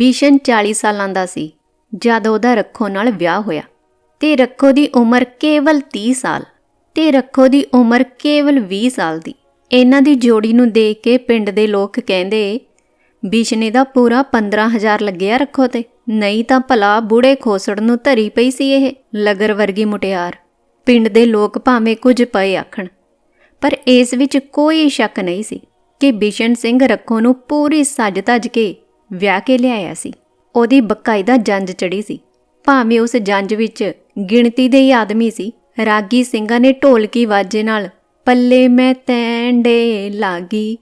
ਬਿਸ਼ਨ 40 ਸਾਲਾਂ ਦਾ ਸੀ, ਜਦ ਉਹਦਾ ਰੱਖੋ ਨਾਲ ਵਿਆਹ ਹੋਇਆ। ਤੇ ਰੱਖੋ ਦੀ ਉਮਰ ਕੇਵਲ 30 ਸਾਲ, ਤੇ ਰੱਖੋ ਦੀ ਉਮਰ ਕੇਵਲ 20 ਸਾਲ ਦੀ। ਇਹਨਾਂ ਦੀ ਜੋੜੀ ਨੂੰ ਦੇਖ ਕੇ ਪਿੰਡ ਦੇ ਲੋਕ ਕਹਿੰਦੇ ਬਿਸ਼ਨੇ ਦਾ ਪੂਰਾ 15000 ਲੱਗਿਆ ਰੱਖੋ ਤੇ, ਨਹੀਂ ਤਾਂ ਭਲਾ ਬੁੜੇ ਖੋਸੜ ਨੂੰ ਧਰੀ ਪਈ ਸੀ ਇਹ, ਲਗਰ ਵਰਗੀ ਮੁਟਿਆਰ। ਪਿੰਡ ਦੇ ਲੋਕ ਭਾਵੇਂ ਕੁਝ ਪਏ ਆਖਣ, ਪਰ ਇਸ ਵਿੱਚ ਕੋਈ ਸ਼ੱਕ ਨਹੀਂ ਸੀ ਕਿ ਬਿਸ਼ਨ ਸਿੰਘ ਰੱਖੋ ਨੂੰ ਪੂਰੀ ਸੱਜ ਧੱਜ ਕੇ ਵਿਆਹ ਕੇ ਲਿਆਇਆ ਸੀ। ਉਹਦੀ ਬਕਾਇਦਾ ਜੰਜ ਚੜੀ ਸੀ। ਭਾਵੇਂ ਉਸ ਜੰਜ ਵਿੱਚ ਗਿਣਤੀ ਦੇ ਹੀ ਆਦਮੀ ਸੀ, ਰਾਗੀ ਸਿੰਘਾਂ ਨੇ ਢੋਲਕੀ ਵਾਜੇ ਨਾਲ ਪੱਲੇ ਮੈਂ ਤੈਂਡੇ ਲਾਗੀ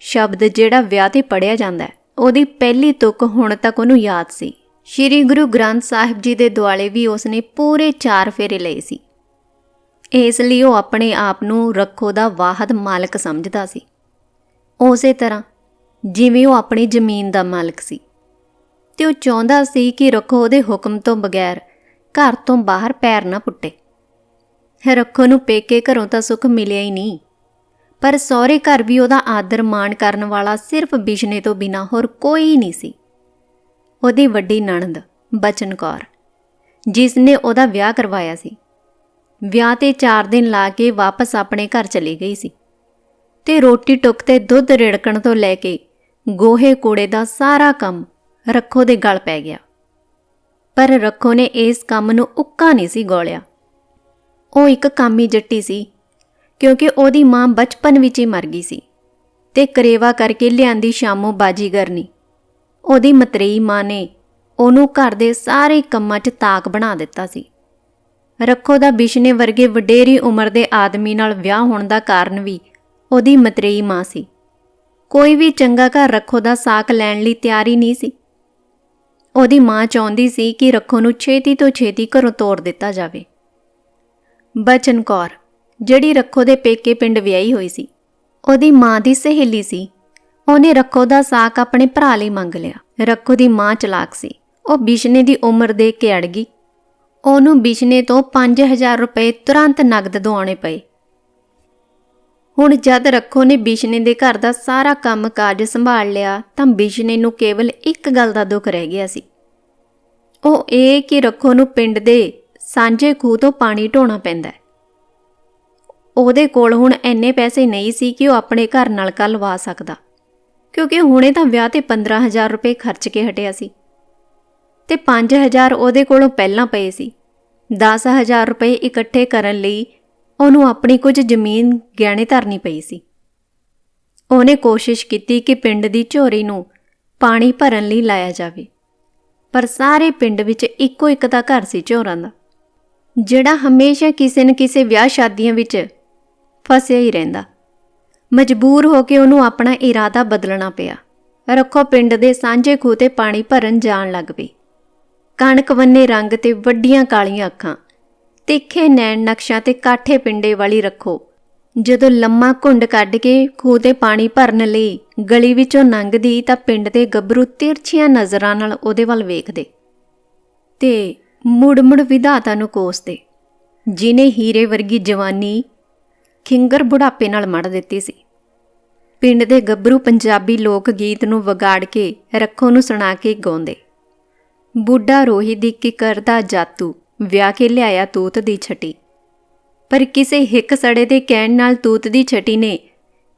ਸ਼ਬਦ ਜਿਹੜਾ ਵਿਆਹ ਤੇ ਪੜਿਆ ਜਾਂਦਾ ਹੈ, ਉਹਦੀ ਪਹਿਲੀ ਤੁਕ ਹੁਣ ਤੱਕ ਉਹਨੂੰ ਯਾਦ ਸੀ। ਸ੍ਰੀ ਗੁਰੂ ਗ੍ਰੰਥ ਸਾਹਿਬ ਜੀ ਦੇ ਦੁਆਲੇ ਵੀ ਉਸਨੇ ਪੂਰੇ ਚਾਰ ਫੇਰੇ ਲਏ ਸੀ। ਇਸ ਲਈ ਉਹ ਆਪਣੇ ਆਪ ਨੂੰ ਰੱਖੋ ਦਾ ਵਾਹਦ ਮਾਲਕ ਸਮਝਦਾ ਸੀ। ਉਸੇ ਤਰ੍ਹਾਂ ਜਿਵੇਂ ਉਹ ਆਪਣੀ ਜ਼ਮੀਨ ਦਾ ਮਾਲਕ ਸੀ। ਤੇ ਉਹ ਚਾਹੁੰਦਾ ਸੀ ਕਿ ਰੱਖੋ ਉਹਦੇ ਹੁਕਮ ਤੋਂ ਬਗੈਰ ਘਰ ਤੋਂ ਬਾਹਰ ਪੈਰ ਨਾ ਪੁੱਟੇ। ਰੱਖੋ ਨੂੰ ਪੇਕੇ ਘਰੋਂ ਤਾਂ ਸੁੱਖ ਮਿਲਿਆ ਹੀ ਨਹੀਂ। ਪਰ ਸਹੁਰੇ ਘਰ ਵੀ ਉਹਦਾ ਆਦਰ ਮਾਣ ਕਰਨ ਵਾਲਾ ਸਿਰਫ ਬਿਸ਼ਨੇ ਤੋਂ ਬਿਨਾ ਹੋਰ ਕੋਈ ਨਹੀਂ ਸੀ। ਉਹਦੀ ਵੱਡੀ ਨਣਦ ਬਚਨ ਕੌਰ, ਜਿਸ ਨੇ ਉਹਦਾ ਵਿਆਹ ਕਰਵਾਇਆ ਸੀ। ਵਿਆਹ ਤੇ 4 ਦਿਨ ਲਾ ਕੇ ਵਾਪਸ ਆਪਣੇ ਘਰ ਚਲੀ ਗਈ ਸੀ। ਤੇ ਰੋਟੀ ਟੁੱਕ ਤੇ ਦੁੱਧ ਰਿੜਕਣ ਤੋਂ ਲੈ ਕੇ ਗੋਹੇ ਕੂੜੇ ਦਾ ਸਾਰਾ ਕੰਮ ਰੱਖੋ ਦੇ ਗਲ ਪੈ ਗਿਆ। ਪਰ ਰੱਖੋ ਨੇ ਇਸ ਕੰਮ ਨੂੰ ਉੱਕਾ ਨਹੀਂ ਸੀ ਗੋਲਿਆ। ਉਹ ਇੱਕ ਕਾਮੀ ਜੱਟੀ ਸੀ, ਕਿਉਂਕਿ ਉਹਦੀ ਮਾਂ ਬਚਪਨ ਵਿੱਚ ਹੀ ਮਰ ਗਈ ਸੀ ਤੇ ਕਰੇਵਾ ਕਰਕੇ ਲਿਆਂਦੀ ਸ਼ਾਮੋਂ ਬਾਜੀਗਰ ਨਹੀਂ ਉਹਦੀ ਮਤਰੇਈ ਮਾਂ ਨੇ ਉਹਨੂੰ ਘਰ ਦੇ ਸਾਰੇ ਕੰਮਾਂ 'ਚ ਤਾਕ ਬਣਾ ਦਿੱਤਾ ਸੀ। ਰੱਖੋ ਦਾ ਬਿਸ਼ਨੇ ਵਰਗੇ ਵਡੇਰੀ ਉਮਰ ਦੇ ਆਦਮੀ ਨਾਲ ਵਿਆਹ ਹੋਣ ਦਾ ਕਾਰਨ ਵੀ ਉਹਦੀ ਮਤਰੇਈ ਮਾਂ ਸੀ। ਕੋਈ ਵੀ ਚੰਗਾ ਘਰ ਰੱਖੋ ਦਾ ਸਾਕ ਲੈਣ ਲਈ ਤਿਆਰੀ ਨਹੀਂ ਸੀ। ਉਹਦੀ ਮਾਂ ਚਾਹੁੰਦੀ ਸੀ ਕਿ ਰੱਖੋ ਨੂੰ ਛੇਤੀ ਤੋਂ ਛੇਤੀ ਘਰੋਂ ਤੋੜ ਦਿੱਤਾ ਜਾਵੇ। ਬਚਨ ਕੌਰ, ਜਿਹੜੀ ਰੱਖੋ ਦੇ ਪੇਕੇ ਪਿੰਡ ਵਿਆਹੀ ਹੋਈ ਸੀ, ਉਹਦੀ ਮਾਂ ਦੀ ਸਹੇਲੀ ਸੀ। ਉਹਨੇ ਰੱਖੋ ਦਾ ਸਾਕ ਆਪਣੇ ਭਰਾ ਲਈ ਮੰਗ ਲਿਆ। ਰੱਖੋ ਦੀ ਮਾਂ ਚਲਾਕ ਸੀ। ਉਹ ਬਿਸ਼ਨੇ ਦੀ ਉਮਰ ਦੇਖ ਕੇ ਅੜ ਗਈ। ਉਹਨੂੰ ਬਿਸ਼ਨੇ ਤੋਂ 5000 ਰੁਪਏ ਤੁਰੰਤ ਨਗਦ ਦਵਾਉਣੇ ਪਏ। ਹੁਣ ਜਦ ਰੱਖੋ ਨੇ ਬਿਸ਼ਨੇ ਦੇ ਘਰ ਦਾ ਸਾਰਾ ਕੰਮ ਕਾਜ ਸੰਭਾਲ ਲਿਆ, ਤਾਂ ਬਿਸ਼ਨੇ ਨੂੰ ਕੇਵਲ ਇੱਕ ਗੱਲ ਦਾ ਦੁੱਖ ਰਹਿ ਗਿਆ ਸੀ। ਉਹ ਇਹ ਕਿ ਰੱਖੋ ਨੂੰ ਪਿੰਡ ਦੇ ਸਾਂਝੇ ਖੂਹ ਤੋਂ ਪਾਣੀ ਢੋਣਾ ਪੈਂਦਾ ਉਹਦੇ ਕੋਲ ਹੁਣ ਐਨੇ ਪੈਸੇ ਨਹੀਂ ਸੀ ਕਿ ਉਹ ਆਪਣੇ ਘਰ ਨਲਕਾ ਲਵਾ ਸਕਦਾ, ਕਿਉਂਕਿ ਹੁਣੇ ਤਾਂ ਵਿਆਹ ਤੇ 15000 ਰੁਪਏ ਖਰਚ ਕੇ ਹਟਿਆ ਸੀ। ਤੇ 5000 ਉਹਦੇ ਕੋਲੋਂ ਪਹਿਲਾਂ ਪਏ ਸੀ। 10000 ਰੁਪਏ ਇਕੱਠੇ ਕਰਨ ਲਈ ਉਹਨੂੰ ਆਪਣੀ ਕੁਝ ਜ਼ਮੀਨ ਗਹਿਣੇ ਧਰਨੀ ਪਈ ਸੀ। ਉਹਨੇ ਕੋਸ਼ਿਸ਼ ਕੀਤੀ ਕਿ ਪਿੰਡ ਦੀ ਝੋਰੀ ਨੂੰ ਪਾਣੀ ਭਰਨ ਲਈ ਲਾਇਆ ਜਾਵੇ, ਪਰ ਸਾਰੇ ਪਿੰਡ ਵਿੱਚ ਇੱਕੋ ਇੱਕ ਦਾ ਘਰ ਸੀ ਝੋਰਾਂ ਦਾ, ਜਿਹੜਾ ਹਮੇਸ਼ਾ ਕਿਸੇ न ਕਿਸੇ ਵਿਆਹ ਸ਼ਾਦੀਆਂ ਵਿੱਚ ਫਸਿਆ ਹੀ ਰਹਿੰਦਾ। ਮਜਬੂਰ ਹੋ ਕੇ ਉਹਨੂੰ ਆਪਣਾ ਇਰਾਦਾ ਬਦਲਣਾ ਪਿਆ। ਰੱਖੋ ਪਿੰਡ ਦੇ ਸਾਂਝੇ ਖੂਹ ਤੇ ਪਾਣੀ ਭਰਨ ਜਾਣ ਲੱਗ ਪਈ। ਕਣਕ ਵੰਨੇ ਰੰਗ ਤੇ ਵੱਡੀਆਂ ਕਾਲੀਆਂ ਅੱਖਾਂ ਤਿੱਖੇ ਨੈਣ ਨਕਸ਼ਾਂ ਤੇ ਕਾਠੇ ਪਿੰਡੇ ਵਾਲੀ ਰੱਖੋ। ਜਦੋਂ ਲੰਮਾ ਘੁੰਡ ਕੱਢ ਕੇ ਖੂਹ ਤੇ ਪਾਣੀ ਭਰਨ ਲਈ ਗਲੀ ਵਿੱਚੋਂ ਲੰਘਦੀ ਤਾਂ ਪਿੰਡ ਦੇ ਗੱਭਰੂ ਤਿਰਛੀਆਂ ਨਜ਼ਰਾਂ ਨਾਲ ਉਹਦੇ ਵੱਲ ਵੇਖਦੇ ਤੇ ਮੁੜ-ਮੁੜ ਵਿਧਾਤਾ ਨੂੰ ਕੋਸਦੇ। ਜਿਨੇ ਹੀਰੇ ਵਰਗੀ ਜਵਾਨੀ ਖਿੰਗਰ ਬੁਢਾਪੇ ਨਾਲ ਮੜ ਦਿੱਤੀ ਸੀ। ਪਿੰਡ ਦੇ ਗੱਭਰੂ ਪੰਜਾਬੀ ਲੋਕ ਗੀਤ ਨੂੰ ਵਿਗਾੜ ਕੇ ਰੱਖੋ ਨੂੰ ਸੁਣਾ ਕੇ ਗਾਉਂਦੇ। ਬੁੱਢਾ ਰੋਹੀ ਦੀ ਕਿਕਰ ਦਾ ਜਾਤੂ ਵਿਆਹ ਕੇ ਲਿਆਇਆ ਤੂਤ ਦੀ ਛਟੀ। ਪਰ ਕਿਸੇ ਹਿੱਕ ਸੜੇ ਦੇ ਕਹਿਣ ਨਾਲ ਤੂਤ ਦੀ ਛਟੀ ਨੇ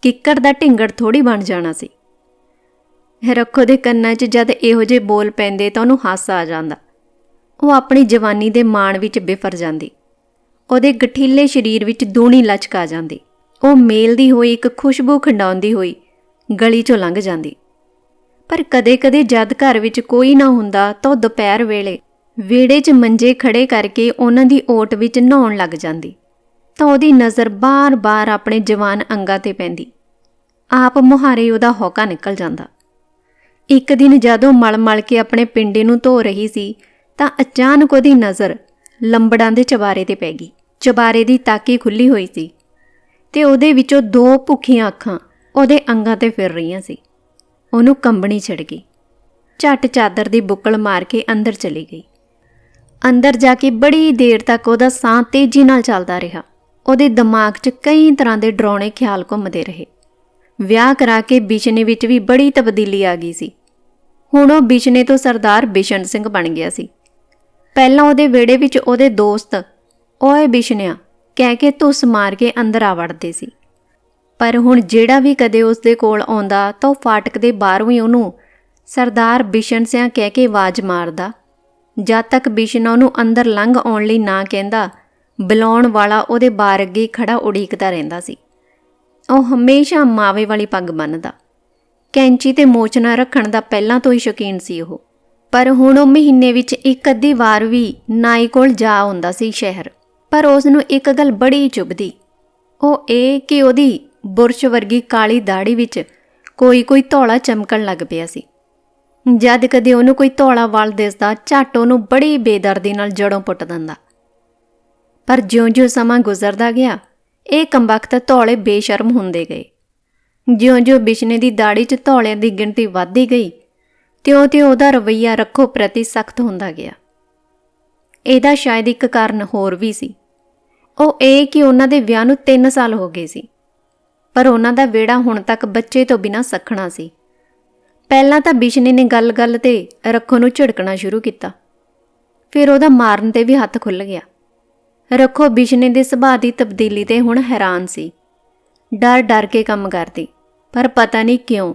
ਕਿੱਕਰ ਦਾ ਢਿੰਗੜ ਥੋੜੀ ਬਣ ਜਾਣਾ ਸੀ। ਰੱਖੋ ਦੇ ਕੰਨਾਂ 'ਚ ਜਦ ਇਹੋ ਜਿਹੇ ਬੋਲ ਪੈਂਦੇ ਤਾਂ ਉਹਨੂੰ ਹਾਸਾ ਆ ਜਾਂਦਾ। ਉਹ ਆਪਣੀ ਜਵਾਨੀ ਦੇ ਮਾਣ ਵਿੱਚ ਬਿਫਰ ਜਾਂਦੀ। ਉਹਦੇ ਗਠੀਲੇ ਸਰੀਰ ਵਿੱਚ ਦੂਣੀ ਲਚਕ ਆ ਜਾਂਦੀ। ਉਹ ਮੇਲਦੀ ਹੋਈ ਇੱਕ ਖੁਸ਼ਬੂ ਖੰਡਾਉਂਦੀ ਹੋਈ ਗਲੀ 'ਚੋਂ ਲੰਘ ਜਾਂਦੀ। ਪਰ ਕਦੇ-ਕਦੇ ਜਦ ਘਰ ਵਿੱਚ ਕੋਈ ਨਾ ਹੁੰਦਾ ਤਾਂ ਉਹ ਦੁਪਹਿਰ ਵੇਲੇ ਵਿਹੜੇ 'ਚ ਮੰਜੇ ਖੜੇ ਕਰਕੇ ਉਹਨਾਂ ਦੀ ਓਟ ਵਿੱਚ ਨਹਾਉਣ ਲੱਗ ਜਾਂਦੀ। ਤਾਂ ਉਹਦੀ ਨਜ਼ਰ ਬਾਰ-ਬਾਰ ਆਪਣੇ ਜਵਾਨ ਅੰਗਾਂ ਤੇ ਪੈਂਦੀ। ਆਪ ਮੁਹਾਰੇ ਉਹਦਾ ਹੌਕਾ ਨਿਕਲ ਜਾਂਦਾ। ਇੱਕ ਦਿਨ ਜਦੋਂ ਮਲ-ਮਲ ਕੇ ਆਪਣੇ ਪਿੰਡੇ ਨੂੰ ਧੋ ਰਹੀ ਸੀ, ਤਾਂ ਅਚਾਨਕ ਉਹਦੀ ਨਜ਼ਰ ਲੰਬੜਾਂ ਦੇ ਚਬਾਰੇ ਤੇ ਪੈ ਗਈ। ਚਬਾਰੇ ਦੀ ਤਾਕੀ ਖੁੱਲੀ ਹੋਈ ਸੀ ਤੇ ਉਹਦੇ ਵਿੱਚੋਂ ਦੋ ਭੁੱਖੀਆਂ ਅੱਖਾਂ ਉਹਦੇ ਅੰਗਾਂ ਤੇ ਫਿਰ ਰਹੀਆਂ ਸੀ। ਉਹਨੂੰ ਕੰਬਣੀ ਛੜ ਗਈ। ਝੱਟ ਚਾਦਰ ਦੀ ਬੁੱਕਲ ਮਾਰ ਕੇ ਅੰਦਰ ਚਲੀ ਗਈ। ਅੰਦਰ ਜਾ ਕੇ ਬੜੀ ਦੇਰ ਤੱਕ ਉਹਦਾ ਸਾਹ ਤੇਜ਼ੀ ਨਾਲ ਚੱਲਦਾ ਰਿਹਾ। ਉਹਦੇ ਦਿਮਾਗ 'ਚ ਕਈ ਤਰ੍ਹਾਂ ਦੇ ਡਰਾਉਣੇ ਖਿਆਲ ਘੁੰਮਦੇ ਰਹੇ। ਵਿਆਹ ਕਰਾ ਕੇ ਬਿਸ਼ਨੇ ਵਿੱਚ ਵੀ ਬੜੀ ਤਬਦੀਲੀ ਆ ਗਈ ਸੀ। ਹੁਣ ਉਹ ਬਿਸ਼ਨੇ ਤੋਂ ਸਰਦਾਰ ਬਿਸ਼ਨ ਸਿੰਘ ਬਣ ਗਿਆ ਸੀ। ਪਹਿਲਾਂ ਉਹਦੇ ਵਿਹੜੇ ਵਿੱਚ ਉਹਦੇ ਦੋਸਤ, ਓਏ ਬਿਸ਼ਨਿਆ, ਕਹਿ ਕੇ ਧੁੱਸ ਮਾਰ ਕੇ ਅੰਦਰ ਆ ਵੜਦੇ ਸੀ। ਪਰ ਹੁਣ ਜਿਹੜਾ ਵੀ ਕਦੇ ਉਸ ਦੇ ਕੋਲ ਆਉਂਦਾ ਤਾਂ ਉਹ ਫਾਟਕ ਦੇ ਬਾਹਰੋਂ ਹੀ ਉਹਨੂੰ ਸਰਦਾਰ ਬਿਸ਼ਨ ਸਿਆਂ ਕਹਿ ਕੇ ਆਵਾਜ਼ ਮਾਰਦਾ ਜਦ ਤੱਕ ਬਿਸ਼ਨ ਉਹਨੂੰ ਅੰਦਰ ਲੰਘ ਆਉਣ ਲਈ ਨਾ ਕਹਿੰਦਾ, ਬੁਲਾਉਣ ਵਾਲਾ ਉਹਦੇ ਬਾਰ ਅੱਗੇ ਖੜਾ ਉਡੀਕਦਾ ਰਹਿੰਦਾ ਸੀ। ਉਹ ਹਮੇਸ਼ਾ ਮਾਵੇ ਵਾਲੀ ਪੱਗ ਬੰਨਦਾ ਕੈਂਚੀ ਤੇ ਮੋਚਨਾ ਰੱਖਣ ਦਾ ਪਹਿਲਾਂ ਤੋਂ ਹੀ ਸ਼ੌਕੀਨ ਸੀ ਉਹ। ਪਰ ਹੁਣ ਉਹ ਮਹੀਨੇ ਵਿੱਚ ਇੱਕ ਅੱਧੀ ਵਾਰ ਵੀ ਨਾਈ ਕੋਲ ਜਾ ਆਉਂਦਾ ਸੀ ਸ਼ਹਿਰ। ਪਰ ਉਸ ਨੂੰ ਇੱਕ ਗੱਲ ਬੜੀ ਚੁਭਦੀ। ਉਹ ਇਹ ਕਿ ਉਹਦੀ ਬੁਰਸ਼ ਵਰਗੀ ਕਾਲੀ ਦਾੜੀ ਵਿੱਚ ਕੋਈ ਕੋਈ ਧੌਲਾ ਚਮਕਣ ਲੱਗ ਪਿਆ ਸੀ। ਜਦ ਕਦੇ ਉਹਨੂੰ ਕੋਈ ਧੌਲਾ ਵਾਲ ਦਿਸਦਾ, ਝੱਟ ਉਹਨੂੰ ਬੜੀ ਬੇਦਰਦੀ ਨਾਲ ਜੜੋਂ ਪੁੱਟ ਦਿੰਦਾ। ਪਰ ਜਿਉਂ-ਜਿਉਂ ਸਮਾਂ ਗੁਜ਼ਰਦਾ ਗਿਆ, ਇਹ ਕੰਬਖਤ ਧੌਲੇ ਬੇਸ਼ਰਮ ਹੁੰਦੇ ਗਏ। ਜਿਉਂ-ਜਿਉਂ ਬਿਸ਼ਨੇ ਦੀ ਦਾੜੀ 'ਚ ਧੌਲਿਆਂ ਦੀ ਗਿਣਤੀ ਵੱਧਦੀ ਗਈ, ਤਿਉਂ-ਤਿਉਂ ਉਹਦਾ ਰਵੱਈਆ ਰੱਖੋ ਪ੍ਰਤੀ ਸਖਤ ਹੁੰਦਾ ਗਿਆ। ਇਹਦਾ ਸ਼ਾਇਦ ਇੱਕ ਕਾਰਨ ਹੋਰ ਵੀ ਸੀ। ਉਹ ਇਹ ਕਿ ਉਹਨਾਂ ਦੇ ਵਿਆਹ ਨੂੰ 3 ਸਾਲ ਹੋ ਗਏ ਸੀ, ਪਰ ਉਹਨਾਂ ਦਾ ਵਿਹੜਾ ਹੁਣ ਤੱਕ ਬੱਚੇ ਤੋਂ ਬਿਨਾਂ ਸਖਣਾ ਸੀ। ਪਹਿਲਾਂ ਤਾਂ ਬਿਸ਼ਨੇ ਨੇ ਗੱਲ-ਗੱਲ ਤੇ ਰੱਖੋ ਨੂੰ ਝਿੜਕਣਾ ਸ਼ੁਰੂ ਕੀਤਾ। ਫਿਰ ਉਹਦਾ ਮਾਰਨ ਤੇ ਵੀ ਹੱਥ ਖੁੱਲ ਗਿਆ। ਰੱਖੋ ਬਿਸ਼ਨੇ ਦੇ ਸੁਭਾਅ ਦੀ ਤਬਦੀਲੀ ਤੇ ਹੁਣ ਹੈਰਾਨ ਸੀ। ਡਰ ਡਰ ਕੇ ਕੰਮ ਕਰਦੀ, ਪਰ ਪਤਾ ਨਹੀਂ ਕਿਉਂ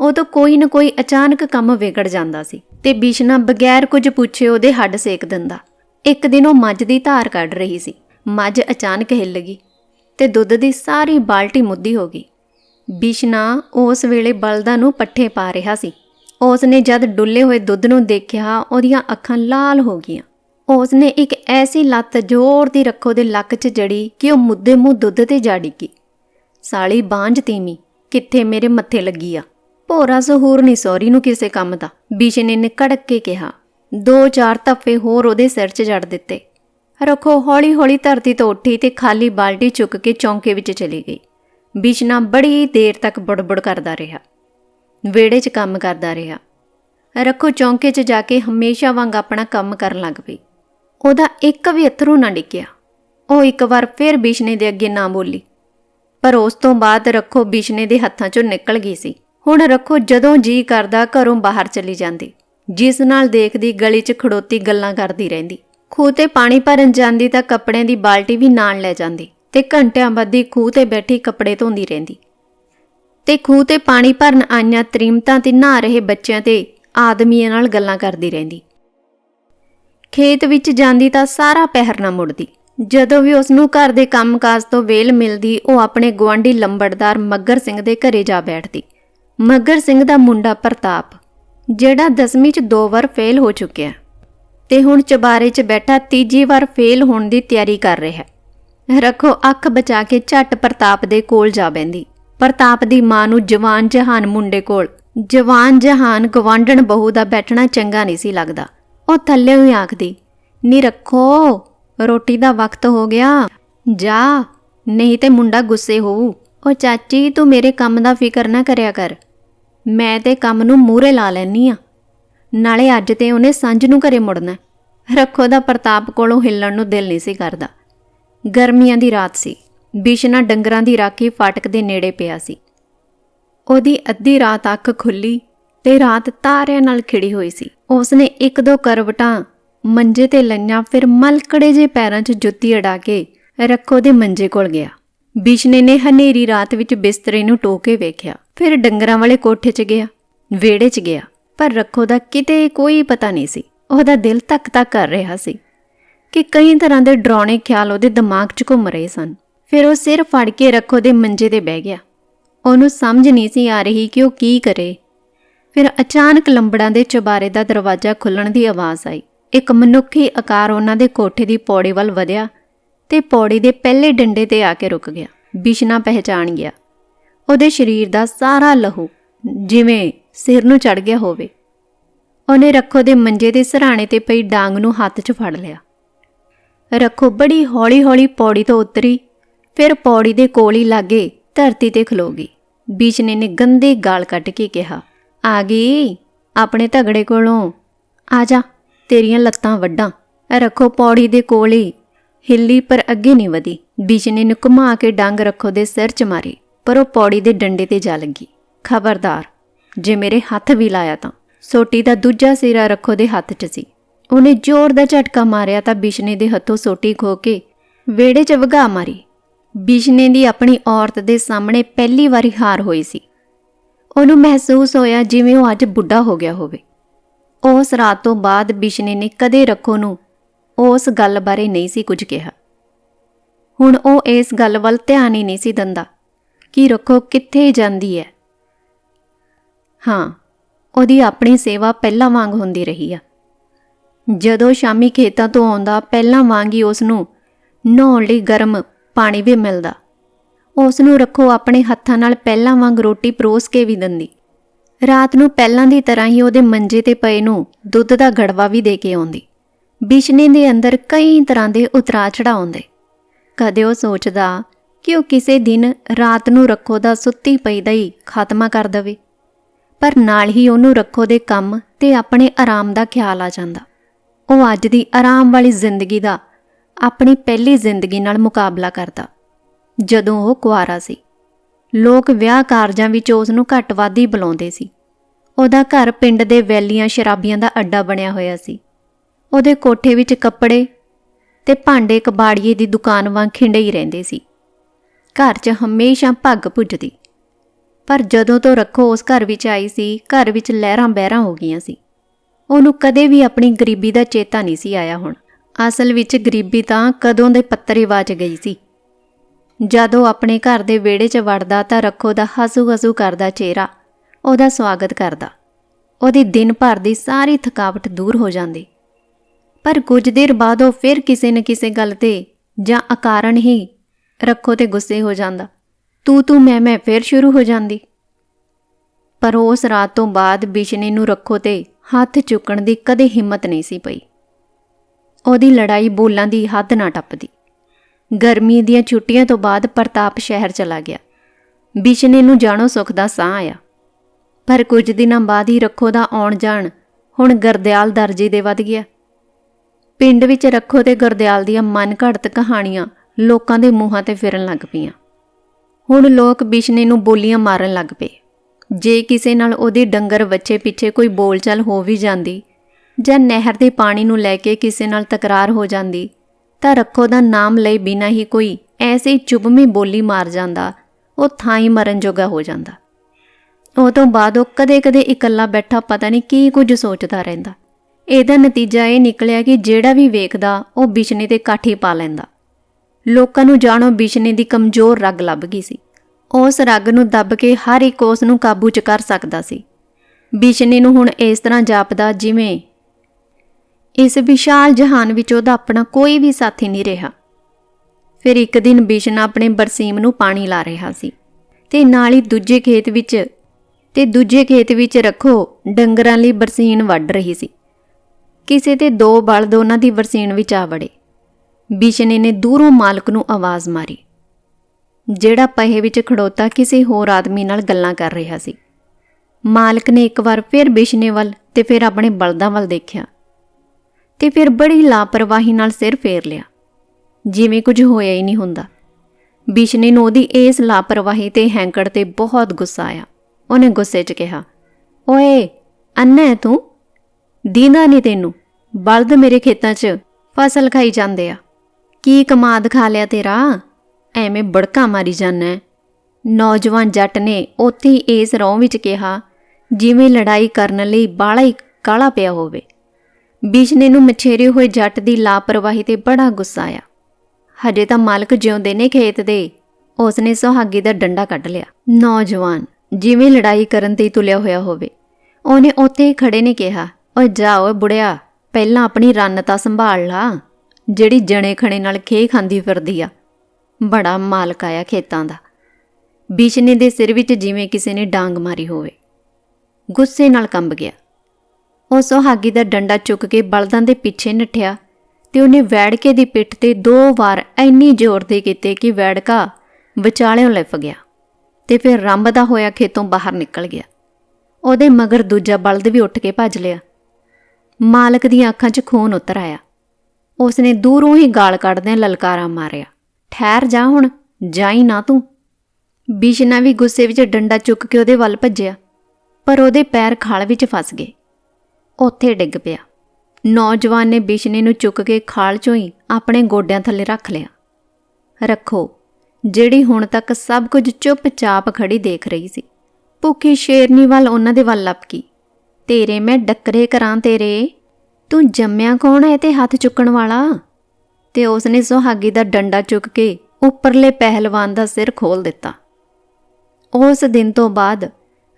ਉਹ ਤੋਂ ਕੋਈ ਨਾ ਕੋਈ ਅਚਾਨਕ ਕੰਮ ਵਿਗੜ ਜਾਂਦਾ ਸੀ ਤੇ ਬਿਸ਼ਨਾ ਬਗੈਰ ਕੁਝ ਪੁੱਛੇ ਉਹਦੇ ਹੱਡ ਸੇਕ ਦਿੰਦਾ। ਇੱਕ ਦਿਨ ਉਹ ਮੱਝ ਦੀ ਧਾਰ ਕੱਢ ਰਹੀ ਸੀ। ਮੱਝ ਅਚਾਨਕ ਹਿੱਲ ਗਈ ਤੇ ਦੁੱਧ ਦੀ ਸਾਰੀ ਬਾਲਟੀ ਮੁੱਦੀ ਹੋ ਗਈ। ਬਿਸ਼ਨਾ ਉਸ ਵੇਲੇ ਬਲਦਾਂ ਨੂੰ ਪੱਠੇ ਪਾ ਰਿਹਾ ਸੀ। ਉਸ ਨੇ ਜਦ ਡੁੱਲੇ ਹੋਏ ਦੁੱਧ ਨੂੰ ਦੇਖਿਆ, ਉਹਦੀਆਂ ਅੱਖਾਂ ਲਾਲ ਹੋ ਗਈਆਂ। ਉਸ ਨੇ ਇੱਕ ਐਸੀ ਲੱਤ ਜ਼ੋਰ ਦੀ ਰੱਖੋ ਦੇ ਲੱਕ 'ਚ ਜੜੀ ਕਿ ਉਹ ਮੁੱਦੇ ਮੂੰਹ ਦੁੱਧ ਤੇ ਜਾ ਡਿੱਗੀ। ਸਾਲੀ ਬਾਂਝ ਤੀਮੀ, ਕਿੱਥੇ ਮੇਰੇ ਮੱਥੇ ਲੱਗੀ ਆ? ਭੋਰਾ ਸਹੂਰ ਨਹੀਂ ਸੌਰੀ ਨੂੰ ਕਿਸੇ ਕੰਮ ਦਾ। ਬਿਸ਼ਨੇ ਨੇ ਕੜਕ ਕੇ ਕਿਹਾ। ਦੋ ਚਾਰ ਧੱਫੇ ਹੋਰ ਉਹਦੇ ਸਿਰ 'ਚ ਜੜ ਦਿੱਤੇ। ਰੱਖੋ ਹੌਲੀ-ਹੌਲੀ ਧਰਤੀ ਤੋਂ ਉੱਠੀ ਤੇ ਖਾਲੀ ਬਾਲਟੀ ਚੁੱਕ ਕੇ ਚੌਂਕੇ ਵਿੱਚ ਚਲੀ ਗਈ। ਬਿਸ਼ਨਾ ਬੜੀ ਦੇਰ ਤੱਕ ਬੜਬੜ ਕਰਦਾ ਰਿਹਾ। ਵਿਹੜੇ 'ਚ ਕੰਮ ਕਰਦਾ ਰਿਹਾ। ਰੱਖੋ ਚੌਂਕੇ 'ਚ ਜਾ ਕੇ ਹਮੇਸ਼ਾ ਵਾਂਗ ਆਪਣਾ ਕੰਮ ਕਰਨ ਲੱਗ ਪਈ। ਉਹਦਾ ਇੱਕ ਵੀ ਅਥਰੂ ਨਾ ਡਿੱਗਿਆ। ਉਹ ਇੱਕ ਵਾਰ ਫਿਰ ਬਿਸ਼ਨੇ ਦੇ ਅੱਗੇ ਨਾ ਬੋਲੀ। ਪਰ ਉਸ ਤੋਂ ਬਾਅਦ ਰੱਖੋ ਬਿਸ਼ਨੇ ਦੇ ਹੱਥਾਂ 'ਚੋਂ ਨਿਕਲ ਗਈ ਸੀ। ਹੁਣ ਰੱਖੋ ਜਦੋਂ ਜੀ ਕਰਦਾ ਘਰੋਂ ਬਾਹਰ ਚਲੀ ਜਾਂਦੀ। ਜਿਸ ਨਾਲ ਦੇਖਦੀ ਗਲੀ 'ਚ ਖੜੋਤੀ ਗੱਲਾਂ ਕਰਦੀ ਰਹਿੰਦੀ। ਖੂਹ ਤੇ ਪਾਣੀ ਭਰਨ ਜਾਂਦੀ ਤਾਂ ਕੱਪੜਿਆਂ ਦੀ ਬਾਲਟੀ ਵੀ ਨਾਲ ਲੈ ਜਾਂਦੀ। ਤੇ ਘੰਟਿਆਂ ਬੱਧੀ ਖੂਹ ਤੇ ਬੈਠੀ ਕੱਪੜੇ ਧੋਂਦੀ ਰਹਿੰਦੀ। ਤੇ ਖੂਹ ਤੇ ਪਾਣੀ ਭਰਨ ਆਈਆਂ ਤ੍ਰੀਮਤਾਂ ਤੇ ਨਹਾ ਰਹੇ ਬੱਚਿਆਂ ਤੇ ਆਦਮੀਆਂ ਨਾਲ ਗੱਲਾਂ ਕਰਦੀ ਰਹਿੰਦੀ। ਖੇਤ ਵਿੱਚ ਜਾਂਦੀ ਤਾਂ ਸਾਰਾ ਪਹਿਰ ਨਾ ਮੁੜਦੀ। ਜਦੋਂ ਵੀ ਉਸ ਨੂੰ ਘਰ ਦੇ ਕੰਮਕਾਜ ਤੋਂ ਵੇਲ ਮਿਲਦੀ, ਉਹ ਆਪਣੇ ਗੁਆਂਢੀ ਲੰਬੜਦਾਰ ਮੱਗਰ ਸਿੰਘ ਦੇ ਘਰੇ ਜਾ ਬੈਠਦੀ। ਮੱਗਰ ਸਿੰਘ ਦਾ ਮੁੰਡਾ ਪ੍ਰਤਾਪ, ਜਿਹੜਾ 10ਵੀਂ 'ਚ ਦੋ ਵਾਰ ਫੇਲ ਹੋ ਚੁੱਕਿਆ ਤੇ ਹੁਣ ਚਬਾਰੇ 'ਚ ਬੈਠਾ ਤੀਜੀ ਵਾਰ ਫੇਲ ਹੋਣ ਦੀ ਤਿਆਰੀ ਕਰ ਰਿਹਾ ਰੱਖੋ ਅੱਖ ਬਚਾ ਕੇ ਝੱਟ ਪ੍ਰਤਾਪ ਦੇ ਕੋਲ ਜਾ ਬੈੰਦੀ। ਪ੍ਰਤਾਪ ਦੀ ਮਾਂ ਨੂੰ ਜਵਾਨ ਜਹਾਨ ਮੁੰਡੇ ਕੋਲ, ਜਵਾਨ ਜਹਾਨ ਗਵਾਂਢਣ ਬਹੂ ਦਾ ਬੈਠਣਾ ਚੰਗਾ ਨਹੀਂ ਸੀ ਲੱਗਦਾ। ਉਹ ਥੱਲੇ ਹੀ ਆਖਦੀ, ਨੀ ਰੱਖੋ, ਰੋਟੀ ਦਾ ਵਕਤ ਹੋ ਗਿਆ। ਜਾ, ਨਹੀਂ ਤੇ ਮੁੰਡਾ ਗੁੱਸੇ ਹੋਊ। ਉਹ ਚਾਚੀ, ਤੂੰ ਮੇਰੇ ਕੰਮ ਦਾ ਫਿਕਰ ਨਾ ਕਰਿਆ ਕਰ। ਮੈਂ ਤੇ ਕੰਮ ਨੂੰ ਮੂਹਰੇ ਲਾ ਲੈਣੀ ਆ। ਨਾਲੇ ਅੱਜ ਤੇ ਉਹਨੇ ਸੰਜ ਨੂੰ ਘਰੇ ਮੁੜਨਾ। ਰੱਖੋ ਦਾ ਪ੍ਰਤਾਪ ਕੋਲੋਂ ਹਿੱਲਣ ਨੂੰ ਦਿਲ ਨਹੀਂ ਸੀ ਕਰਦਾ। ਗਰਮੀਆਂ ਦੀ ਰਾਤ ਸੀ। ਬਿਸ਼ਨਾ ਡੰਗਰਾਂ ਦੀ ਰਾਖੀ ਫਾਟਕ ਦੇ ਨੇੜੇ ਪਿਆ ਸੀ। ਉਹਦੀ ਅੱਧੀ ਰਾਤ ਅੱਖ ਖੁੱਲੀ ਤੇ ਰਾਤ ਤਾਰਿਆਂ ਨਾਲ ਖਿੜੀ ਹੋਈ ਸੀ। ਉਸਨੇ ਇੱਕ ਦੋ ਕਰਵਟਾਂ ਮੰਜੇ ਤੇ ਲਈਆਂ ਫਿਰ ਮਲਕੜੇ ਜੇ ਪੈਰਾਂ 'ਚ ਜੁੱਤੀ ਅੜਾ ਕੇ ਰੱਖੋ ਦੇ ਮੰਜੇ ਕੋਲ ਗਿਆ। ਬਿਸ਼ਨੇ ਨੇ ਹਨੇਰੀ ਰਾਤ ਵਿੱਚ ਬਿਸਤਰੇ ਨੂੰ ਟੋਕੇ ਵੇਖਿਆ, ਫਿਰ ਡੰਗਰਾਂ ਵਾਲੇ ਕੋਠੇ 'ਚ ਗਿਆ, ਵਿਹੜੇ 'ਚ ਗਿਆ, ਪਰ ਰੱਖੋ ਦਾ ਕਿਤੇ ਕੋਈ ਪਤਾ ਨਹੀਂ ਸੀ। ਉਹਦਾ ਦਿਲ ਧੱਕ ਧੱਕ ਕਰ ਰਿਹਾ ਸੀ। ਕਿ ਕਈ ਤਰ੍ਹਾਂ ਦੇ ਡਰਾਉਣੇ ਖਿਆਲ ਉਹਦੇ ਦਿਮਾਗ 'ਚ ਘੁੰਮ ਰਹੇ ਸਨ। ਫਿਰ ਉਹ ਸਿਰ ਫੜ ਕੇ ਰੱਖੋ ਦੇ ਮੰਜੇ ਤੇ ਬਹਿ ਗਿਆ। ਉਹਨੂੰ ਸਮਝ ਨਹੀਂ ਸੀ ਆ ਰਹੀ ਕਿ ਉਹ ਕੀ ਕਰੇ। ਫਿਰ ਅਚਾਨਕ ਲੰਬੜਾਂ ਦੇ ਚੁਬਾਰੇ ਦਾ ਦਰਵਾਜ਼ਾ ਖੁੱਲਣ ਦੀ ਆਵਾਜ਼ ਆਈ। ਇੱਕ ਮਨੁੱਖੀ ਆਕਾਰ ਉਹਨਾਂ ਦੇ ਕੋਠੇ ਦੀ ਪੌੜੀ ਵੱਲ ਵਧਿਆ ਤੇ ਪੌੜੀ ਦੇ ਪਹਿਲੇ ਡੰਡੇ ਤੇ ਆ ਕੇ ਰੁਕ ਗਿਆ। ਬਿਸ਼ਨਾ ਪਹਿਚਾਣ ਗਿਆ। ਉਹਦੇ ਸਰੀਰ ਦਾ ਸਾਰਾ ਲਹੂ, ਜਿਵੇਂ ਸਿਰ ਨੂੰ ਚੜ ਗਿਆ ਹੋਵੇ। ਉਹਨੇ ਰੱਖੋ ਦੇ ਮੰਜੇ ਦੇ ਸਰਾਣੇ ਤੇ ਪਈ ਡਾਂਗ ਨੂੰ ਹੱਥ 'ਚ ਫੜ ਲਿਆ। ਰੱਖੋ ਬੜੀ ਹੌਲੀ-ਹੌਲੀ ਪੌੜੀ ਤੋਂ ਉਤਰੀ। ਫਿਰ ਪੌੜੀ ਦੇ ਕੋਲ ਹੀ ਲਾਗੇ ਧਰਤੀ ਤੇ ਖਲੋ ਗਈ। ਬੀਚਨੇ ਨੇ ਗੰਦੇ ਗਾਲ ਕੱਢ ਕੇ ਕਿਹਾ, ਆ ਗਈ, ਆਪਣੇ ਧਗੜੇ ਕੋਲੋਂ। ਆ ਜਾ, ਤੇਰੀਆਂ ਲੱਤਾਂ ਵੱਡਾਂ ਰੱਖੋ ਪੌੜੀ ਦੇ ਕੋਲ ਹੀ। ਹਿੱਲੀ ਪਰ ਅੱਗੇ ਨਹੀਂ ਵਧੀ। ਬੀਚਨੇ ਨੂੰ ਘੁਮਾ ਕੇ ਡੰਗ ਰੱਖੋ ਦੇ ਸਿਰ 'ਚ ਮਾਰੀ, ਪਰ ਉਹ ਪੌੜੀ ਦੇ ਡੰਡੇ ਤੇ ਜਾ ਲੱਗੀ। ਖਬਰਦਾਰ, ਜੇ ਮੇਰੇ ਹੱਥ ਵੀ ਲਾਇਆ ਤਾਂ। ਸੋਟੀ ਦਾ ਦੂਜਾ ਸਿਰਾ ਰੱਖੋ ਦੇ ਹੱਥ 'ਚ ਸੀ। ਉਹਨੇ ਜ਼ੋਰ ਦਾ ਝਟਕਾ ਮਾਰਿਆ ਤਾਂ ਬਿਸ਼ਨੇ ਦੇ ਹੱਥੋਂ ਸੋਟੀ ਖੋ ਕੇ ਵਿਹੜੇ 'ਚ ਵਗਾ ਮਾਰੀ। ਬਿਸ਼ਨੇ ਦੀ ਆਪਣੀ ਔਰਤ ਦੇ ਸਾਹਮਣੇ ਪਹਿਲੀ ਵਾਰੀ ਹਾਰ ਹੋਈ ਸੀ। ਉਹਨੂੰ ਮਹਿਸੂਸ ਹੋਇਆ ਜਿਵੇਂ ਉਹ ਅੱਜ ਬੁੱਢਾ ਹੋ ਗਿਆ ਹੋਵੇ। ਉਸ ਰਾਤ ਤੋਂ ਬਾਅਦ ਬਿਸ਼ਨੇ ਨੇ ਕਦੇ ਰੱਖੋ ਨੂੰ ਉਸ ਗੱਲ ਬਾਰੇ ਨਹੀਂ ਸੀ ਕੁਝ ਕਿਹਾ। ਹੁਣ ਉਹ ਇਸ ਗੱਲ ਵੱਲ ਧਿਆਨ ਹੀ ਨਹੀਂ ਸੀ ਦਿੰਦਾ ਕਿ ਰੱਖੋ ਕਿੱਥੇ ਜਾਂਦੀ ਹੈ। ਹਾਂ, ਉਹਦੀ ਆਪਣੀ ਸੇਵਾ ਪਹਿਲਾਂ ਵਾਂਗ ਹੁੰਦੀ ਰਹੀ ਆ। ਜਦੋਂ ਸ਼ਾਮੀ ਖੇਤਾਂ ਤੋਂ ਆਉਂਦਾ, ਪਹਿਲਾਂ ਵਾਂਗ ਹੀ ਉਸ ਨੂੰ ਨਹਾਉਣ ਲਈ ਗਰਮ ਪਾਣੀ ਵੀ ਮਿਲਦਾ। ਉਸ ਨੂੰ ਰੱਖੋ ਆਪਣੇ ਹੱਥਾਂ ਨਾਲ ਪਹਿਲਾਂ ਵਾਂਗ ਰੋਟੀ ਪਰੋਸ ਕੇ ਵੀ ਦਿੰਦੀ। ਰਾਤ ਨੂੰ ਪਹਿਲਾਂ ਦੀ ਤਰ੍ਹਾਂ ਹੀ ਉਹਦੇ ਮੰਜੇ ਤੇ ਪਏ ਨੂੰ ਦੁੱਧ ਦਾ ਗੜਵਾ ਵੀ ਦੇ ਕੇ ਆਉਂਦੀ। ਬਿਸ਼ਨੇ ਦੇ ਅੰਦਰ ਕਈ ਤਰ੍ਹਾਂ ਦੇ ਉਤਰਾ ਚੜ੍ਹਾਅ ਆਉਂਦੇ। ਕਦੇ ਉਹ ਸੋਚਦਾ ਕਿ ਉਹ ਕਿਸੇ ਦਿਨ ਰਾਤ ਨੂੰ ਰੱਖੋ ਦਾ ਸੁੱਤੀ ਪਈ ਦਾ ਹੀ ਖਾਤਮਾ ਕਰ ਦਵੇ। ਪਰ ਨਾਲ ਹੀ ਉਹਨੂੰ ਰੱਖੋ ਦੇ ਕੰਮ ਤੇ ਆਪਣੇ ਆਰਾਮ ਦਾ ਖਿਆਲ ਆ ਜਾਂਦਾ। ਉਹ ਅੱਜ ਦੀ ਆਰਾਮ ਵਾਲੀ ਜ਼ਿੰਦਗੀ ਦਾ ਆਪਣੀ ਪਹਿਲੀ ਜ਼ਿੰਦਗੀ ਨਾਲ ਮੁਕਾਬਲਾ ਕਰਦਾ। ਜਦੋਂ ਉਹ ਕੁਆਰਾ ਸੀ, ਲੋਕ ਵਿਆਹ ਕਾਰਜਾਂ ਵਿੱਚ ਉਸ ਨੂੰ ਘੱਟ ਵੱਧ ਹੀ ਬੁਲਾਉਂਦੇ ਸੀ। ਉਹਦਾ ਘਰ ਪਿੰਡ ਦੇ ਵੈਲੀਆਂ ਸ਼ਰਾਬੀਆਂ ਦਾ ਅੱਡਾ ਬਣਿਆ ਹੋਇਆ ਸੀ। ਉਹਦੇ ਕੋਠੇ ਵਿੱਚ ਕੱਪੜੇ ਤੇ ਭਾਂਡੇ ਕਬਾੜੀਏ ਦੀ ਦੁਕਾਨ ਵਾਂਗ ਖਿੰਡੇ ਹੀ ਰਹਿੰਦੇ ਸੀ। ਘਰ 'ਚ ਹਮੇਸ਼ਾ ਭੱਗ ਪੁੱਜਦੀ। ਪਰ ਜਦੋਂ ਤੋਂ ਰੱਖੋ ਉਸ ਘਰ ਵਿੱਚ ਆਈ ਸੀ, ਘਰ ਵਿੱਚ ਲਹਿਰਾਂ ਬਹਿਰਾਂ ਹੋ ਗਈਆਂ ਸੀ। ਉਹਨੂੰ ਕਦੇ ਵੀ ਆਪਣੀ ਗਰੀਬੀ ਦਾ ਚੇਤਾ ਨਹੀਂ ਸੀ ਆਇਆ ਹੁਣ। ਅਸਲ ਵਿੱਚ ਗਰੀਬੀ ਤਾਂ ਕਦੋਂ ਦੇ ਪੱਤਰੇ ਵਾਚ ਗਈ ਸੀ। ਜਦੋਂ ਆਪਣੇ ਘਰ ਦੇ ਵਿਹੜੇ 'ਚ ਵੜਦਾ ਤਾਂ ਰੱਖੋ ਦਾ ਹਸੂ-ਹਸੂ ਕਰਦਾ ਚਿਹਰਾ, ਉਹਦਾ ਸਵਾਗਤ ਕਰਦਾ। ਉਹਦੀ ਦਿਨ ਭਰ ਦੀ ਸਾਰੀ ਥਕਾਵਟ ਦੂਰ ਹੋ ਜਾਂਦੀ। ਪਰ ਕੁਝ ਦੇਰ ਬਾਅਦ ਉਹ ਫਿਰ ਕਿਸੇ ਨਾ ਕਿਸੇ ਗੱਲ ਤੇ ਜਾਂ ਅਕਾਰਨ ਹੀ ਰੱਖੋ ਤੇ ਗੁੱਸੇ ਹੋ ਜਾਂਦਾ। ਤੂੰ ਤੂੰ ਮੈਂ ਮੈਂ ਫਿਰ ਸ਼ੁਰੂ ਹੋ ਜਾਂਦੀ। ਪਰ ਉਸ ਰਾਤ ਤੋਂ ਬਾਅਦ ਬਿਸ਼ਨੇ ਨੂੰ ਰੱਖੋ ਤੇ ਹੱਥ ਚੁੱਕਣ ਦੀ ਕਦੇ ਹਿੰਮਤ ਨਹੀਂ ਸੀ ਪਈ। ਉਹਦੀ ਲੜਾਈ ਬੋਲਾਂ ਦੀ ਹੱਦ ਨਾ ਟੱਪਦੀ। ਗਰਮੀ ਦੀਆਂ ਛੁੱਟੀਆਂ ਤੋਂ ਬਾਅਦ ਪ੍ਰਤਾਪ ਸ਼ਹਿਰ ਚਲਾ ਗਿਆ। ਬਿਸ਼ਨੇ ਨੂੰ ਜਾਣੋ ਸੁੱਖ ਦਾ ਸਾਹ ਆਇਆ। ਪਰ ਕੁਝ ਦਿਨਾਂ ਬਾਅਦ ਹੀ ਰੱਖੋ ਦਾ ਆਉਣ ਜਾਣ ਹੁਣ ਗਰਦਿਆਲ ਦਰਜੇ ਦੇ ਵੱਧ ਗਿਆ। ਪਿੰਡ ਵਿੱਚ ਰੱਖੋ ਤੇ ਗੁਰਦਿਆਲ ਦੀਆਂ ਮਨ ਘੜਤ ਕਹਾਣੀਆਂ ਲੋਕਾਂ ਦੇ ਮੂੰਹਾਂ ਤੇ ਫਿਰਨ ਲੱਗ ਪਈਆਂ। ਹੁਣ ਲੋਕ ਬਿਸ਼ਨੇ ਨੂੰ ਬੋਲੀਆਂ ਮਾਰਨ ਲੱਗ ਪਏ। ਜੇ ਕਿਸੇ ਨਾਲ ਉਹਦੇ ਡੰਗਰ ਬੱਚੇ ਪਿੱਛੇ ਕੋਈ ਬੋਲਚਾਲ ਹੋ ਵੀ ਜਾਂਦੀ ਜਾਂ ਨਹਿਰ ਦੇ ਪਾਣੀ ਨੂੰ ਲੈ ਕੇ ਕਿਸੇ ਨਾਲ ਤਕਰਾਰ ਹੋ ਜਾਂਦੀ, ਤਾਂ ਰੱਖੋ ਦਾ ਨਾਮ ਲਈ ਬਿਨਾਂ ਹੀ ਕੋਈ ਐਸੀ ਚੁਬਮੀ ਬੋਲੀ ਮਾਰ ਜਾਂਦਾ, ਉਹ ਥਾਂ ਹੀ ਮਰਨ ਜੋਗਾ ਹੋ ਜਾਂਦਾ। ਉਹ ਤੋਂ ਬਾਅਦ ਉਹ ਕਦੇ-ਕਦੇ ਇਕੱਲਾ ਬੈਠਾ ਪਤਾ ਨਹੀਂ ਕੀ ਕੁਝ ਸੋਚਦਾ ਰਹਿੰਦਾ। ਇਹਦਾ ਨਤੀਜਾ ਇਹ ਨਿਕਲਿਆ ਕਿ ਜਿਹੜਾ ਵੀ ਵੇਖਦਾ, ਉਹ ਬਿਸ਼ਨੇ ਤੇ ਕਾਠੀ ਪਾ ਲੈਂਦਾ। ਲੋਕਾਂ ਨੂੰ ਜਾਣੋ ਬਿਸ਼ਨੇ ਦੀ ਕਮਜ਼ੋਰ ਰੱਗ ਲੱਭ ਗਈ ਸੀ। ਉਸ ਰੱਗ ਨੂੰ ਦੱਬ ਕੇ ਹਰ ਇੱਕ ਉਸ ਨੂੰ ਕਾਬੂ 'ਚ ਕਰ ਸਕਦਾ ਸੀ। ਬਿਸ਼ਨੇ ਨੂੰ ਹੁਣ ਇਸ ਤਰ੍ਹਾਂ ਜਾਪਦਾ ਜਿਵੇਂ, ਇਸ ਵਿਸ਼ਾਲ ਜਹਾਨ ਵਿੱਚ ਉਹਦਾ ਆਪਣਾ ਕੋਈ ਵੀ ਸਾਥੀ ਨਹੀਂ ਰਿਹਾ। ਫਿਰ ਇੱਕ ਦਿਨ ਬਿਸ਼ਨ ਆਪਣੇ ਬਰਸੀਮ ਨੂੰ ਪਾਣੀ ਲਾ ਰਿਹਾ ਸੀ ਤੇ ਨਾਲ ਹੀ ਦੂਜੇ ਖੇਤ ਵਿੱਚ, ਤੇ ਦੂਜੇ ਖੇਤ ਵਿੱਚ ਰੱਖੋ ਡੰਗਰਾਂ ਲਈ ਬਰਸੀਨ ਵੱਢ ਰਹੀ ਸੀ। ਕਿਸੇ ਤੇ ਦੋ ਬਲਦ ਉਹਨਾਂ ਦੀ ਬਰਸੀਨ ਵਿੱਚ ਆ ਵੜੇ। ਬਿਸ਼ਨੇ ਨੇ ਦੂਰੋਂ ਮਾਲਕ ਨੂੰ ਆਵਾਜ਼ ਮਾਰੀ। ਜਿਹੜਾ ਪਹੇ ਵਿੱਚ ਖੜੋਤਾ ਕਿਸੇ ਹੋਰ ਆਦਮੀ ਨਾਲ ਗੱਲਾਂ ਕਰ ਰਿਹਾ ਸੀ। ਮਾਲਕ ਨੇ ਇੱਕ ਵਾਰ ਫਿਰ ਬਿਸ਼ਨੇ ਵੱਲ ਤੇ ਫਿਰ ਆਪਣੇ ਬਲਦਾਂ ਵੱਲ ਦੇਖਿਆ ਤੇ ਫਿਰ ਬੜੀ ਲਾਪਰਵਾਹੀ ਨਾਲ ਸਿਰ ਫੇਰ ਲਿਆ। ਜਿਵੇਂ ਕੁਝ ਹੋਇਆ ਹੀ ਨਹੀਂ ਹੁੰਦਾ। ਬਿਸ਼ਨੇ ਨੂੰ ਉਹਦੀ ਇਸ ਲਾਪਰਵਾਹੀ ਤੇ ਹੈਂਕੜ ਤੇ ਬਹੁਤ ਗੁੱਸਾ ਆਇਆ। ਉਹਨੇ ਗੁੱਸੇ 'ਚ ਕਿਹਾ, ਓਏ ਅੰਨਾ ਹੈ ਤੂੰ? ਦੀਨਾ ਨਹੀਂ ਤੈਨੂੰ? ਬਲਦ ਮੇਰੇ ਖੇਤਾਂ 'ਚ ਫਸਲ ਖਾਈ ਜਾਂਦੇ ਆ। ਕੀ ਕਮਾਦ ਖਾ ਲਿਆ ਤੇਰਾ? ਐਵੇਂ ਬੜਕਾ ਮਾਰੀ ਜਾਂਦਾ ਨੌਜਵਾਨ ਜੱਟ ਨੇ ਉੱਥੇ ਹੀ ਇਸ ਰੌਂ ਵਿੱਚ ਕਿਹਾ, ਜਿਵੇਂ ਲੜਾਈ ਕਰਨ ਲਈ ਬਾਲਾ ਹੀ ਕਾਲਾ ਪਿਆ ਹੋਵੇ। ਬਿਸ਼ਨੇ ਨੂੰ ਮਛੇਰੇ ਹੋਏ ਜੱਟ ਦੀ ਲਾਪਰਵਾਹੀ ਤੇ ਬੜਾ ਗੁੱਸਾ ਆਇਆ। ਹਜੇ ਤਾਂ ਮਾਲਕ ਜਿਉਂਦੇ ਨੇ ਖੇਤ ਦੇ, ਉਸਨੇ ਸੁਹਾਗੀ ਦਾ ਡੰਡਾ ਕੱਢ ਲਿਆ। ਨੌਜਵਾਨ, ਜਿਵੇਂ ਲੜਾਈ ਕਰਨ ਤੇ ਤੁਲਿਆ ਹੋਇਆ ਹੋਵੇ। ਉਹਨੇ ਉੱਥੇ ਹੀ ਖੜੇ ਨੇ ਕਿਹਾ, ਓਏ ਜਾ ਓਏ ਬੁੜਿਆ, ਪਹਿਲਾਂ ਆਪਣੀ ਰੰਨ ਤਾਂ ਸੰਭਾਲ ਲਾ, ਜਿਹੜੀ ਜਣੇ ਖਣੇ ਨਾਲ ਖੇ ਖਾਂਦੀ ਫਿਰਦੀ ਆ। ਬੜਾ ਮਾਲਕ ਆਇਆ ਖੇਤਾਂ ਦਾ। ਬਿਸ਼ਨੇ ਦੇ ਸਿਰ ਵਿੱਚ ਜਿਵੇਂ ਕਿਸੇ ਨੇ ਡਾਂਗ ਮਾਰੀ ਹੋਵੇ। ਗੁੱਸੇ ਨਾਲ ਕੰਬ ਗਿਆ। ਉਹ ਸੁਹਾਗੀ ਦਾ ਡੰਡਾ ਚੁੱਕ ਕੇ ਬਲਦਾਂ ਦੇ ਪਿੱਛੇ ਨੱਠਿਆ ਤੇ ਉਹਨੇ ਵੈੜਕੇ ਦੀ ਪਿੱਠ ਤੇ ਦੋ ਵਾਰ ਇੰਨੀ ਜ਼ੋਰ ਦੇ ਕੀਤੇ ਕਿ ਵੈੜਕਾ ਵਿਚਾਲਿਓਂ ਲਿਫ ਗਿਆ ਤੇ ਫਿਰ ਰੰਬਦਾ ਹੋਇਆ ਖੇਤੋਂ ਬਾਹਰ ਨਿਕਲ ਗਿਆ। ਉਹਦੇ ਮਗਰ ਦੂਜਾ ਬਲਦ ਵੀ ਉੱਠ ਕੇ ਭੱਜ ਲਿਆ। ਮਾਲਕ ਦੀਆਂ ਅੱਖਾਂ 'ਚ ਖੂਨ ਉਤਰ ਆਇਆ। ਉਸਨੇ ਦੂਰੋਂ ਹੀ ਗਾਲ ਕੱਢਦਿਆਂ ਲਲਕਾਰਾ ਮਾਰਿਆ। ਠਹਿਰ ਜਾ ਹੁਣ ਜਾਈ ਨਾ ਤੂੰ। ਬਿਸ਼ਨਾ ਵੀ ਗੁੱਸੇ ਵਿੱਚ ਡੰਡਾ ਚੁੱਕ ਕੇ ਉਹਦੇ ਵੱਲ ਭੱਜਿਆ, ਪਰ ਉਹਦੇ ਪੈਰ ਖਾਲ ਵਿੱਚ ਫਸ ਗਏ। ਉੱਥੇ ਡਿੱਗ ਪਿਆ। ਨੌਜਵਾਨ ਨੇ ਬਿਸ਼ਨੇ ਨੂੰ ਚੁੱਕ ਕੇ ਖਾਲ ਚੋਂ ਹੀ ਆਪਣੇ ਗੋਡਿਆਂ ਥੱਲੇ ਰੱਖ ਲਿਆ। ਰੱਖੋ, ਜਿਹੜੀ ਹੁਣ ਤੱਕ ਸਭ ਕੁਝ ਚੁੱਪਚਾਪ ਖੜੀ ਦੇਖ ਰਹੀ ਸੀ। ਭੁੱਖੀ ਸ਼ੇਰਨੀ ਵੱਲ ਉਹਨਾਂ ਦੇ ਵੱਲ ਲਪਕੀ ਤੇਰੇ ਮੈਂ ਡੱਕਰੇ ਕਰਾਂ ਤੇਰੇ। ਤੂੰ ਜੰਮਿਆ ਕੌਣ ਹੈ ਤੇ ਹੱਥ ਚੁੱਕਣ ਵਾਲਾ? ਤੇ ਉਸਨੇ ਸੁਹਾਗੀ ਦਾ ਡੰਡਾ ਚੁੱਕ ਕੇ ਉੱਪਰਲੇ ਪਹਿਲਵਾਨ ਦਾ ਸਿਰ ਖੋਲ ਦਿੱਤਾ। ਉਸ ਦਿਨ ਤੋਂ ਬਾਅਦ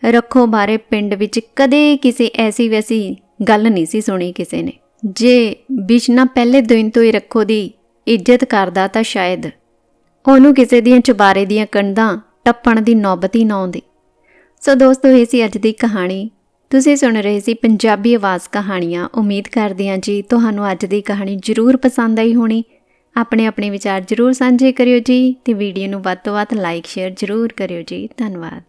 ਰੱਖੋ ਬਾਰੇ ਪਿੰਡ ਵਿੱਚ ਕਦੇ ਕਿਸੇ ਐਸੀ ਵੈਸੀ ਗੱਲ ਨਹੀਂ ਸੀ ਸੁਣੀ ਕਿਸੇ ਨੇ। ਜੇ ਬਿਸ਼ਨਾ ਪਹਿਲੇ ਦਿਨ ਤੋਂ ਹੀ ਰੱਖੋ ਦੀ ਇੱਜ਼ਤ ਕਰਦਾ ਤਾਂ ਸ਼ਾਇਦ ਉਹਨੂੰ ਕਿਸੇ ਦੀਆਂ ਚੁਬਾਰੇ ਦੀਆਂ ਕੰਧਾਂ ਟੱਪਣ ਦੀ ਨੌਬਤ ਹੀ ਨਾ ਆਉਂਦੀ। ਸੋ ਦੋਸਤੋ, ਇਹ ਸੀ ਅੱਜ ਦੀ ਕਹਾਣੀ। ਤੁਸੀਂ ਸੁਣ ਰਹੇ ਸੀ ਪੰਜਾਬੀ ਆਵਾਜ਼ ਕਹਾਣੀਆਂ। ਉਮੀਦ ਕਰਦੇ ਹਾਂ ਜੀ ਤੁਹਾਨੂੰ ਅੱਜ ਦੀ ਕਹਾਣੀ ਜ਼ਰੂਰ ਪਸੰਦ ਆਈ ਹੋਣੀ। ਆਪਣੇ ਆਪਣੇ ਵਿਚਾਰ ਜ਼ਰੂਰ ਸਾਂਝੇ ਕਰਿਓ ਜੀ ਤੇ ਵੀਡੀਓ ਨੂੰ ਵੱਧ ਤੋਂ ਵੱਧ ਲਾਈਕ ਸ਼ੇਅਰ ਜ਼ਰੂਰ ਕਰਿਓ ਜੀ। ਧੰਨਵਾਦ।